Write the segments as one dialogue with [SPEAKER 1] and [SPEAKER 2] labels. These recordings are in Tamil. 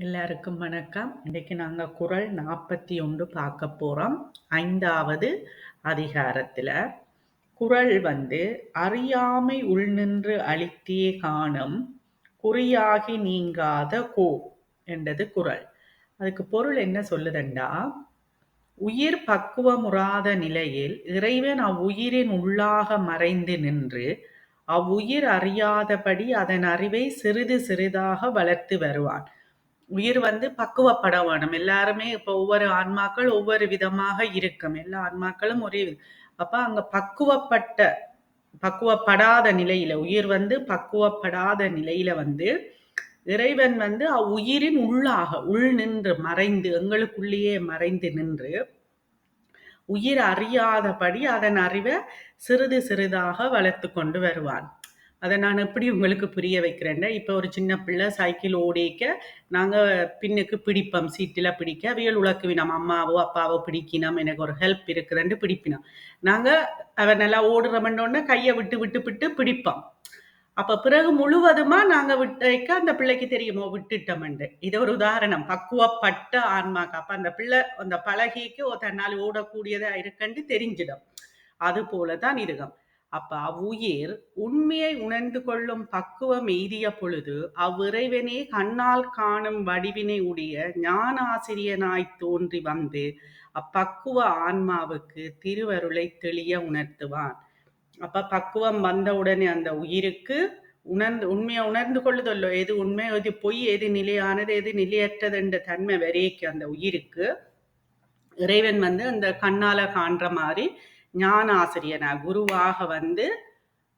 [SPEAKER 1] எல்லாருக்கும் வணக்கம். இன்றைக்கு நாங்கள் குரல் குறள் 41 பார்க்க போறோம். 5வது அதிகாரத்துல. குறள் வந்து அறியாமை உள்நின்று அழித்தே காணும் குறியாகி நீங்காத கோ என்றது குறள். அதுக்கு பொருள் என்ன சொல்லுதண்டா உயிர் பக்குவமுறாத நிலையில் இறைவன் அவ்வுயிரின் உள்ளாக மறைந்து நின்று அவ்வுயிர் அறியாதபடி அதன் அறிவை சிறிது சிறிதாக வளர்த்து வருவான். உயிர் வந்து பக்குவப்பட வேணும் எல்லாருமே இப்போ ஒவ்வொரு ஆன்மாக்கள் ஒவ்வொரு விதமாக இருக்கும். எல்லா ஆன்மாக்களும் ஒரே அப்போ அப்ப அங்க பக்குவப்பட்ட பக்குவப்படாத நிலையில உயிர் வந்து பக்குவப்படாத நிலையில வந்து இறைவன் வந்து அவ்வுயிரின் உள்ளாக உள் நின்று மறைந்து எங்களுக்குள்ளேயே மறைந்து நின்று உயிர் அறியாதபடி அதன் அறிவை சிறிது சிறிதாக வளர்த்து கொண்டு வருவான். அதை நான் எப்படி உங்களுக்கு புரிய வைக்கிறேன்னா இப்போ ஒரு சின்ன பிள்ளை சைக்கிள் ஓடிக்க நாங்கள் பின்னுக்கு பிடிப்போம் சீட்டில் பிடிக்க அவியல் உழக்குவினோம் அம்மாவோ அப்பாவோ பிடிக்கினோம் எனக்கு ஒரு ஹெல்ப் இருக்குதுன்னு பிடிப்பினோம். நாங்கள் அவன் நல்லா ஓடுறமன்னொன்னே கையை விட்டு விட்டு விட்டு பிடிப்போம். அப்ப பிறகு முழுவதுமா நாங்க விட்டைக்க அந்த பிள்ளைக்கு தெரியுமோ? விட்டுட்டோம்ண்டு இது ஒரு உதாரணம். பக்குவப்பட்ட ஆன்மாக்கு. அப்போ அந்த பிள்ளை அந்த பழகிக்கு ஒரு தன்னால் ஓடக்கூடியதா இருக்குன்னு தெரிஞ்சிடும். அது போல தான் இருக்கும். அப்ப அவ்வுயிர் உண்மையை உணர்ந்து கொள்ளும் பக்குவம் எய்திய பொழுது அவ்விறைவனே கண்ணால் காணும் வடிவினை உடைய ஞான ஆசிரியனாய் தோன்றி வந்து அப்பக்குவ ஆன்மாவுக்கு திருவருளை தெளிய உணர்த்துவான். அப்ப பக்குவம் வந்த உடனே அந்த உயிருக்கு உணர்ந்து உண்மையை உணர்ந்து கொள்ளுதல்லோ எது உண்மை எது பொய் எது நிலையானது எது நிலையற்றது என்ற தன்மை வரைக்கு அந்த உயிருக்கு இறைவன் வந்து அந்த கண்ணால காண்ற மாதிரி ஞான ஆசிரியனா குருவாக வந்து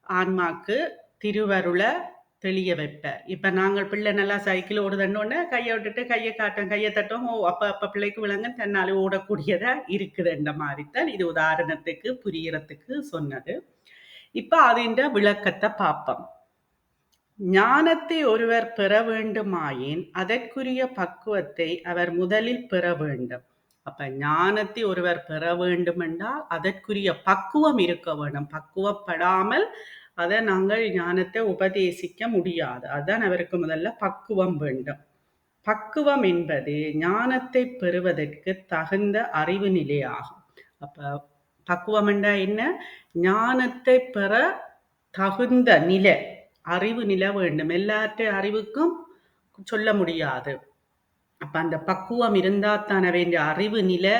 [SPEAKER 1] ஆன்மாக்கு திருவருளை தெளிய வைப்பார். இப்போ நாங்கள் பிள்ளை நல்லா சைக்கிள் ஓடுதன்னொன்னே கையை விட்டுட்டு கையை காட்டும் கையை தட்டும் ஓ அப்ப அப்ப பிள்ளைக்கு விளங்க தன்னாலே ஓடக்கூடியதா இருக்குதுன்ற மாதிரி தான் இது உதாரணத்துக்கு புரியறதுக்கு சொன்னது. இப்போ அதின்ற விளக்கத்தை பார்ப்போம். ஞானத்தை ஒருவர் பெற வேண்டுமாயின் அதற்குரிய பக்குவத்தை அவர் முதலில் பெற வேண்டும். அப்ப ஞானத்தை ஒருவர் பெற வேண்டும் என்றால் அதற்குரிய பக்குவம் இருக்க வேண்டும். பக்குவப்படாமல் அதை நாங்கள் ஞானத்தை உபதேசிக்க முடியாது. அதுதான் அவருக்கு முதல்ல பக்குவம் வேண்டும். பக்குவம் என்பது ஞானத்தை பெறுவதற்கு தகுந்த அறிவு நிலையாகும் அப்ப பக்குவம் என்றா என்ன? ஞானத்தை பெற தகுந்த நிலை அறிவு நிலை வேண்டும். எல்லாற்றை அறிவுக்கும் சொல்ல முடியாது. அப்ப அந்த பக்குவம் இருந்தா தானே வேண்டிய அறிவு நிலை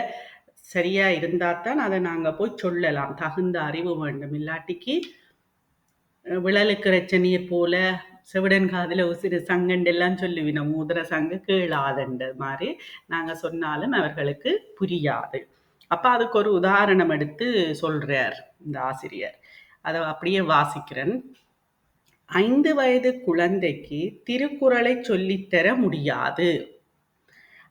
[SPEAKER 1] சரியா இருந்தா தான் அதை நாங்க போய் சொல்லலாம். தகுந்த அறிவு வேண்டும். இல்லாட்டிக்கு விழலுக்கு இறைச்ச நீர் போல செவிடன் காதுல உசிறு சங்கண்டெல்லாம் சொல்லுவினோம் மூதுர சங்கு கீழாதண்ட மாதிரி நாங்க சொன்னாலும் அவர்களுக்கு புரியாது. அப்ப அதுக்கு ஒரு உதாரணம் எடுத்து சொல்றார் இந்த ஆசிரியர். அதை அப்படியே வாசிக்கிறேன். ஐந்து வயது குழந்தைக்கு திருக்குறளை சொல்லித்தர முடியாது.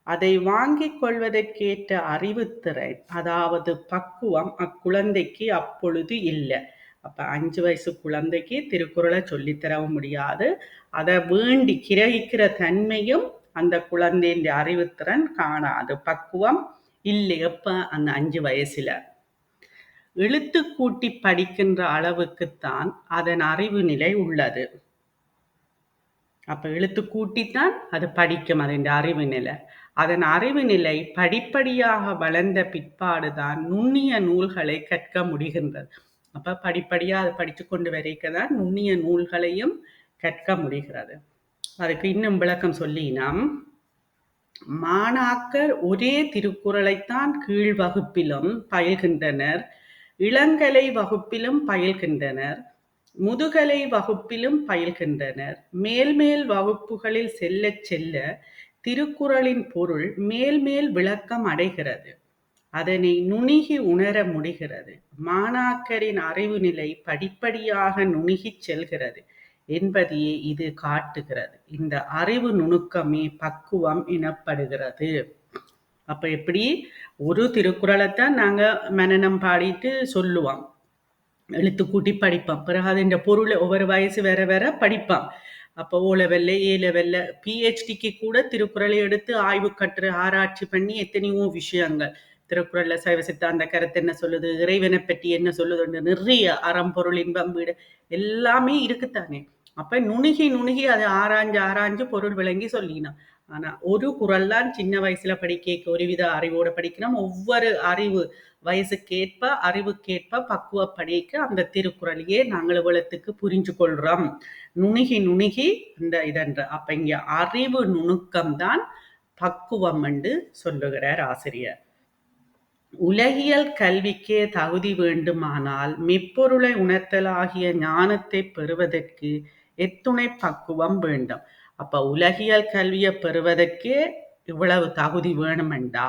[SPEAKER 1] அதை வாங்கிக் கொள்வதற்கேற்ற அறிவுத்திறன் அதாவது பக்குவம் அக்குழந்தைக்கு அப்பொழுது இல்லை. அப்ப அஞ்சு வயசு குழந்தைக்கு திருக்குறளை சொல்லித்தரவும் முடியாது. அதை வேண்டி கிரகிக்கிற தன்மையும் அந்த குழந்தையின் அறிவுத்திறன் காணாது. பக்குவம் இல்லை எப்ப? அந்த அஞ்சு வயசுல. எழுத்து கூட்டி படிக்கின்ற அளவுக்குத்தான் அதன் அறிவு நிலை உள்ளது. அப்ப எழுத்து கூட்டித்தான் அது படிக்கும் அதன் அறிவு நிலை. அதன் அறிவு நிலை படிப்படியாக வளர்ந்த பிற்பாடுதான் நுண்ணிய நூல்களை கற்க முடிகின்றது. அப்ப படிப்படியா அதை படித்து கொண்டு வரைக்கதான் நுண்ணிய நூல்களையும் கற்க முடிகிறது. அதுக்கு இன்னும் விளக்கம் சொல்லினாம். மாணாக்கர் ஒரே திருக்குறளைத்தான் கீழ் வகுப்பிலும் பயில்கின்றனர். இளங்கலை வகுப்பிலும் பயில்கின்றனர். முதுகலை வகுப்பிலும் பயில்கின்றனர். மேல்மேல் வகுப்புகளில் செல்ல செல்ல திருக்குறளின் பொருள் மேல் மேல் விளக்கம் அடைகிறது. அதனை நுணுகி உணர முடிகிறது. மாணாக்கரின் அறிவு நிலை படிப்படியாக நுணுகிச் செல்கிறது என்பதையே இது காட்டுகிறது. இந்த அறிவு நுணுக்கமே பக்குவம் எனப்படுகிறது. அப்ப எப்படி? ஒரு திருக்குறளைத்தான் நாங்க மனநம் பாடிட்டு சொல்லுவோம். எழுத்து கூட்டி படிப்போம். பிறகு அதன் பொருளை ஒவ்வொரு வயசு வேற வேற படிப்போம். அப்போ ஓ லெவல்ல ஏ லெவல்ல பிஹெச்டிக்கு கூட திருக்குறளை எடுத்து ஆய்வு கற்று ஆராய்ச்சி பண்ணி எத்தனையோ விஷயங்கள். திருக்குறள்ல சைவ சித்தாந்த கருத்து என்ன சொல்லுது இறைவனை பற்றி என்ன சொல்லுதுன்னு நிறைய அறம்பொருள் இன்பம் வீடு எல்லாமே இருக்குத்தானே? அப்ப நுணுகி நுணுகி அதை ஆராய்ஞ்சு ஆராய்ஞ்சு பொருள் விளங்கி சொல்லினான் ஆனா ஒரு குரல் தான் சின்ன வயசுல படிக்க ஒருவித அறிவோட படிக்கணும் ஒவ்வொரு அறிவு வயசுக்கேற்ப அறிவுக்கேற்ப பக்குவப்படிக்க அந்த திருக்குறளையே நாங்கள் இவ்வளத்துக்கு புரிஞ்சு கொள்றோம். நுணுகி நுணுகி இந்த இதன்ற. அப்ப இங்க அறிவு நுணுக்கம் தான் பக்குவம் என்று சொல்லுகிறார் ஆசிரியர். உலகியல் கல்விக்கே தகுதி வேண்டுமானால் மெப்பொருளை உணர்த்தலாகிய ஞானத்தை பெறுவதற்கு எத்துணை பக்குவம் வேண்டும். அப்ப உலகியல் கல்வியை பெறுவதற்கே இவ்வளவு தகுதி வேணுமெண்டா?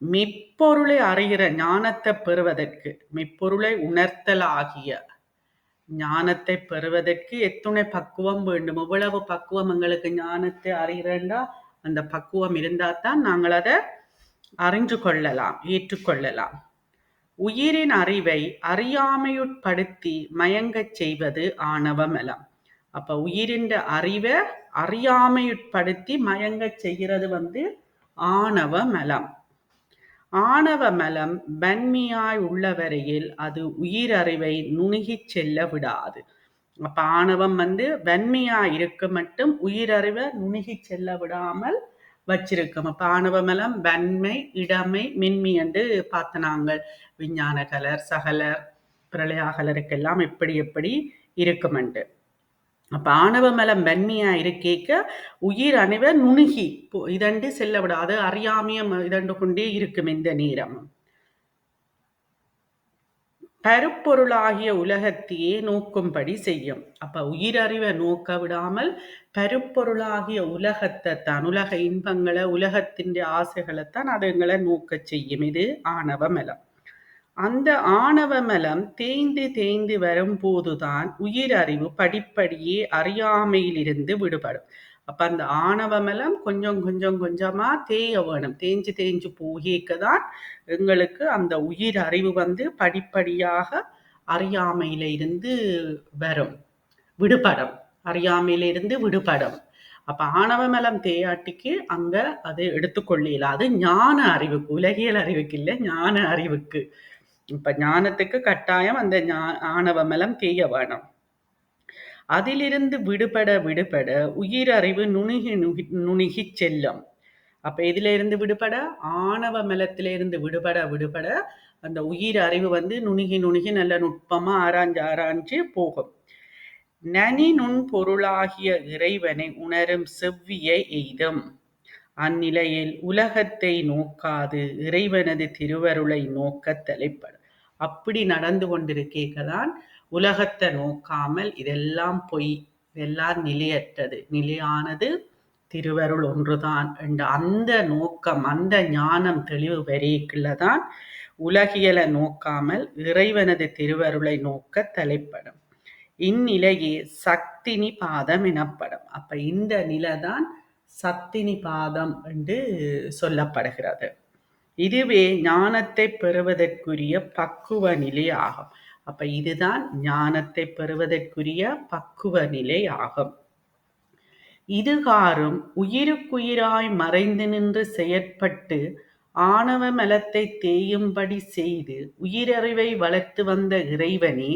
[SPEAKER 1] மெப்பொருளை அறிகிற ஞானத்தை பெறுவதற்கு மெப்பொருளை உணர்த்தல் ஆகிய ஞானத்தை பெறுவதற்கு எத்துணை பக்குவம் வேண்டும். எவ்வளவு பக்குவம் எங்களுக்கு ஞானத்தை அறிகிறேன்டா அந்த பக்குவம் இருந்தால் தான் நாங்கள் அதை அறிஞ்சு கொள்ளலாம் ஏற்றுக்கொள்ளலாம். உயிரின் அறிவை அறியாமையுட்படுத்தி மயங்கச் செய்வது ஆணவமலம் அப்ப உயிரின் அறிவை அறியாமையுட்படுத்தி மயங்கச் செய்கிறது வந்து ஆணவ மலம். ஆணவ மலம் வன்மையாய் உள்ளவரையில் அது உயிரறிவை நுணுகிச் செல்ல விடாது. அப்ப ஆணவம் வந்து வன்மையா இருக்க மட்டும் உயிரறிவை நுணுகி செல்ல விடாமல் வச்சிருக்கோம். அப்ப ஆணவமலம் வன்மை இடமை மின்மி என்று பார்த்த நாங்கள் விஞ்ஞான கலர் சகலர் பிரளயாகலருக்கெல்லாம் எப்படி எப்படி இருக்குமெண்டு. அப்ப ஆணவமலம் வன்மையா இருக்கேக்க உயிர் அணிவ நுணுகி இதண்டு செல்ல விடாது அறியாமியம் இதண்டு கொண்டே இருக்கும் இந்த நேரம். பருப்பொருளாகிய உலகத்தையே நோக்கும்படி செய்யும். அப்ப உயிரறிவை நோக்க விடாமல் பருப்பொருளாகிய உலகத்தை தான் உலக இன்பங்களை உலகத்தின் ஆசைகளைத்தான் அதுங்களை நோக்க செய்யும். இது ஆணவ மலம். அந்த ஆணவ மலம் தேய்ந்து தேய்ந்து வரும்போதுதான் உயிரறிவு படிப்படியே அறியாமையிலிருந்து விடுபடும். அப்ப அந்த ஆணவ மலம் கொஞ்சம் கொஞ்சம் கொஞ்சமா தேய வேணும். தேஞ்சு தேஞ்சு போகிக்க தான் எங்களுக்கு அந்த உயிர் அறிவு வந்து படிப்படியாக அறியாமையில இருந்து வரும். விடுபடும். அறியாமையில இருந்து விடுபடும். அப்ப ஆணவ மலம் தேயாட்டிக்கு அங்க அது எடுத்துக்கொள்ளல. அது ஞான அறிவுக்கு உலகியல் அறிவுக்கு இல்லை ஞான அறிவுக்கு. இப்ப ஞானத்துக்கு கட்டாயம் அந்த ஆணவ மலம் தேய வேணும். அதிலிருந்து விடுபட விடுபட உயிரறிவு நுணுகி நுகி நுணுகி செல்லும். அப்ப இதுல இருந்து விடுபட? ஆணவ மலத்திலிருந்து விடுபட விடுபட அந்த உயிர் அறிவு வந்து நுணுகி நுணுகி நல்ல நுட்பமா ஆராய்ஞ்சு ஆராய்ஞ்சு போகும். நனி நுண் பொருளாகிய இறைவனை உணரும் செவ்வியை எய்தும். அந்நிலையில் உலகத்தை நோக்காது இறைவனது திருவருளை நோக்க தலைப்படும். அப்படி நடந்து கொண்டிருக்கேக்கதான் உலகத்தை நோக்காமல் இதெல்லாம் பொய். இதெல்லாம் நிலையற்றது. நிலையானது திருவருள் ஒன்றுதான் என்ற அந்த நோக்கம் அந்த ஞானம் தெளிவு வரைக்குள்ளதான் உலகியலை நோக்காமல் இறைவனது திருவருளை நோக்க தலைப்படும். இந்நிலையே சக்தினி பாதம் எனப்படும். அப்ப இந்த நிலைதான் சத்தினி பாதம் என்று சொல்லப்படுகிறது. இதுவே ஞானத்தை பெறுவதற்குரிய பக்குவ நிலை ஆகும். அப்ப இதுதான் ஞானத்தை பெறுவதற்குரிய பக்குவ நிலை ஆகும். இதுகாரும் உயிருக்குயிராய் மறைந்து நின்று செயற்பட்டு ஆணவ மலத்தை தேயும்படி செய்து உயிரறிவை வளர்த்து வந்த இறைவனே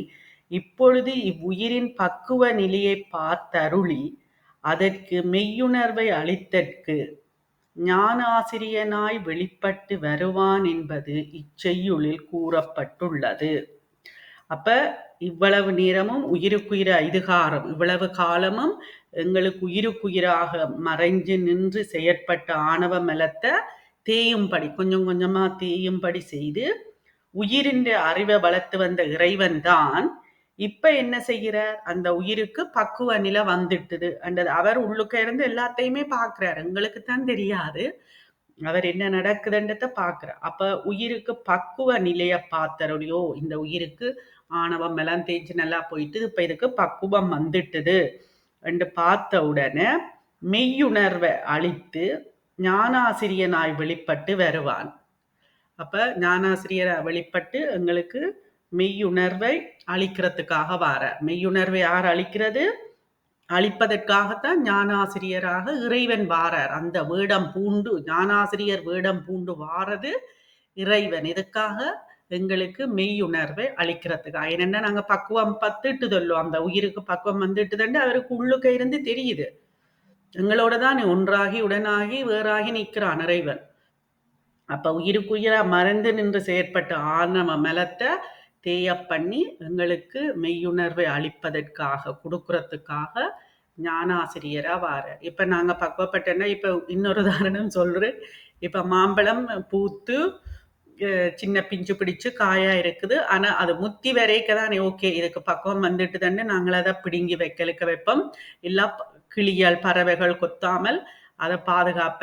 [SPEAKER 1] இப்பொழுது இவ்வுயிரின் பக்குவ நிலையை பார்த்தருளி அதற்கு மெய்யுணர்வை அளித்தற்கு ஞானாசிரியனாய் வெளிப்பட்டு வருவான் என்பது இச்செய்யுளில் கூறப்பட்டுள்ளது. அப்ப இவ்வளவு நேரமும் உயிருக்குயிர ஐதுகாரம் இவ்வளவு காலமும் எங்களுக்கு உயிருக்குயிராக மறைஞ்சு நின்று செயற்பட்ட ஆணவ மலத்தை தேயும்படி கொஞ்சம் கொஞ்சமா தேயும்படி செய்து உயிரின் அறிவை வளர்த்து வந்த இறைவன் தான் இப்ப என்ன செய்கிறார்? அந்த உயிருக்கு பக்குவ நிலை வந்துட்டுது. அண்டது அவர் உள்ளுக்க இருந்து எல்லாத்தையுமே பாக்குறாரு எங்களுக்கு தான் தெரியாது. அவர் என்ன நடக்குதுன்றத பாக்குறார் அப்ப உயிருக்கு பக்குவ நிலைய பார்த்தருடையோ இந்த உயிருக்கு ஆணவம் எல்லாம் தேய்ச்சி நல்லா போயிட்டு இப்ப இதுக்கு பக்குவம் வந்துட்டுது. என்று பார்த்த உடனே மெய்யுணர்வை அழித்து ஞானாசிரியனாய் வெளிப்பட்டு வருவான். அப்ப ஞானாசிரியரை வெளிப்பட்டு எங்களுக்கு மெய்யுணர்வை அழிக்கிறதுக்காக வார. மெய்யுணர்வை யார் அழிக்கிறது அழிப்பதற்காகத்தான் ஞானாசிரியராக இறைவன் வாரார். அந்த வேடம் பூண்டு ஞானாசிரியர் வேடம் பூண்டு வாரது இறைவன். இதுக்காக எங்களுக்கு மெய்யுணர்வை அளிக்கிறதுக்காக. என்னென்ன நாங்க பக்குவம் பத்துட்டு சொல்லுவோம். அந்த உயிருக்கு பக்குவம் வந்துட்டுதுன்னு அவருக்கு உள்ளுக்க இருந்து தெரியுது. எங்களோட தான் ஒன்றாகி உடனாகி வேறாகி நிற்கிறான் இறைவன். அப்ப உயிருக்குயிரா மறந்து நின்று செயற்பட்ட ஆணவ மலத்தை தேய பண்ணி எங்களுக்கு மெய்யுணர்வை அளிப்பதற்காக கொடுக்கறதுக்காக ஞானாசிரியராக வார இப்போ நாங்கள் பக்குவப்பட்டேன்னா இப்போ இன்னொரு உதாரணம் சொல்கிறேன் இப்போ மாம்பழம் பூத்து சின்ன பிஞ்சு பிடிச்சு காயாக இருக்குது. ஆனால் அது முத்தி வரைக்க தானே ஓகே இதுக்கு பக்குவம் வந்துட்டு தானே நாங்கள் அதை பிடுங்கி வைக்கலுக்க வைப்போம். இல்லை கிளியால் பறவைகள் கொத்தாமல் அதை பாதுகாப்ப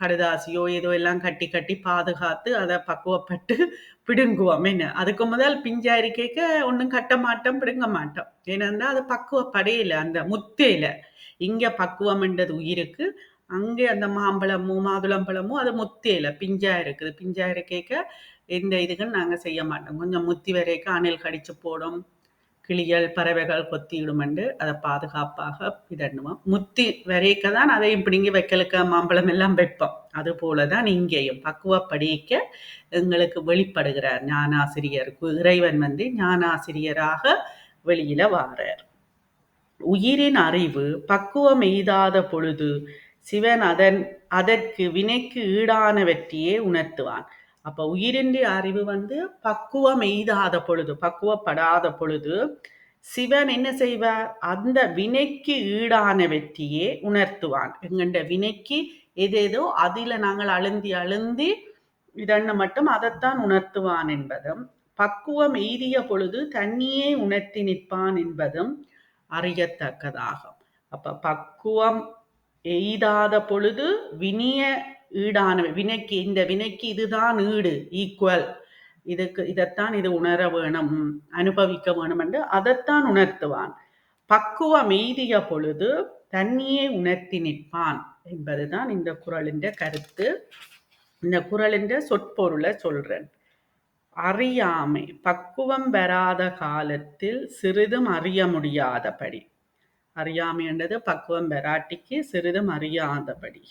[SPEAKER 1] கடுதாசியோ ஏதோ எல்லாம் கட்டி கட்டி பாதுகாத்து அதை பக்குவப்பட்டு பிடுங்குவோம். என்ன? அதுக்கு முதல் பிஞ்சாரிக்கைக்க ஒன்றும் கட்ட மாட்டோம் பிடுங்க மாட்டோம். ஏன்னா அது பக்குவப்படையில அந்த முத்தையில. இங்க பக்குவம்ன்றது உயிருக்கு அங்கே அந்த மாம்பழமும் மாதுளம்பழமும் அது முத்தையில. பிஞ்சா இருக்குது. பிஞ்சா இருக்கைக்க எந்த இதுகள் நாங்கள் செய்ய மாட்டோம். கொஞ்சம் முத்தி வரைக்கும் அணில் கடிச்சு போடும். கிளிகள் பறவைகள் கொத்திடுமெண்டு அதை பாதுகாப்பாக இதண்ணுவோம் முத்தி வரைக்க தான் அதையும் பிடுங்கி வைக்கலுக்க மாம்பழம் எல்லாம் வைப்போம் அது போல தான் இங்கேயும் பக்குவப்படிக்க எங்களுக்கு வெளிப்படுகிறார் ஞானாசிரியர் இறைவன் வந்து ஞானாசிரியராக வெளியில வாரார். உயிரின் அறிவு பக்குவம் எய்தாத பொழுது சிவன் அதன் அதற்கு வினைக்கு ஈடானவற்றையே உணர்த்துவான். அப்ப உயிரின்றி அறிவு வந்து பக்குவம் எய்தாத பொழுது பக்குவப்படாத பொழுது சிவன் என்ன செய்வார்? அந்த வினைக்கு ஈடான வெற்றியே உணர்த்துவான். எங்கண்ட வினைக்கு எதேதோ அதில நாங்கள் அழுந்தி அழுந்தி இதன்னு மட்டும் அதைத்தான் உணர்த்துவான் என்பதும் பக்குவம் எய்திய பொழுது தண்ணியே உணர்த்தி நிற்பான் என்பதும் அறியத்தக்கதாகும். அப்ப பக்குவம் எய்தாத பொழுது வினிய ஈடான வினைக்கு இந்த வினைக்கு இதுதான் ஈடு ஈக்குவல் இதுக்கு இதைத்தான் இது உணர வேணும் அனுபவிக்க வேணும் என்று அதைத்தான் உணர்த்துவான். பக்குவம் மெய்திய பொழுது தன்னையே உணர்த்தி நிற்பான் என்பதுதான் இந்த குரலின் கருத்து. இந்த குரலின் சொற்பொருளை சொல்றேன். அறியாமை பக்குவம் பெறாத காலத்தில் சிறிதும் அறிய முடியாதபடி. அறியாமை என்றது பக்குவம் பெராட்டிக்கு சிறிதும் அறியாதபடி.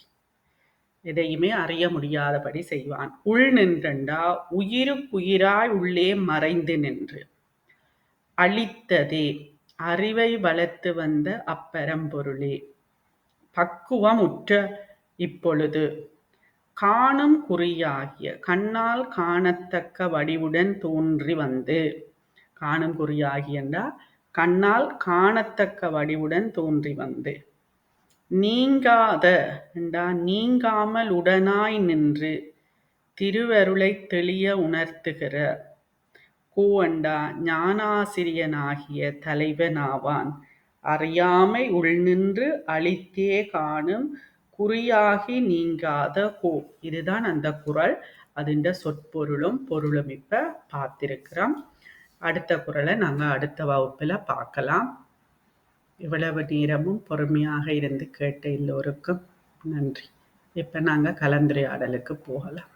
[SPEAKER 1] எதையுமே அறிய முடியாதபடி செய்வான். உள் நின்றண்டா? உயிருக்குயிராய் உள்ளே மறைந்து நின்று. அழித்ததே அறிவை வளர்த்து வந்த அப்பரம்பொருளே. பக்குவம் உற்ற இப்பொழுது. காணும் குறியாகிய கண்ணால் காணத்தக்க வடிவுடன் தோன்றி வந்து. காணும் குறியாகியண்டா? கண்ணால் காணத்தக்க வடிவுடன் தோன்றி வந்து. நீங்காத நீங்காமல் உடனாய் நின்று திருவருளை தெளிய உணர்த்துகிற. கூவண்டா ஞானாசிரியனாகிய தலைவனாவான் அறியாமை உள்நின்று அழித்தே காணும் குறியாகி நீங்காத கோ. இதுதான் அந்த குரல் அதிண்ட சொற்பொருளும் பொருளும் இப்ப பார்த்திருக்கிறோம். அடுத்த குரலை நாங்கள் அடுத்த வகுப்பில் பார்க்கலாம். இவ்வளவு நேரமும் பொறுமையாக இருந்து கேட்ட எல்லோருக்கும் நன்றி. இப்போ நாங்கள் கலந்துரையாடலுக்கு போகலாம்.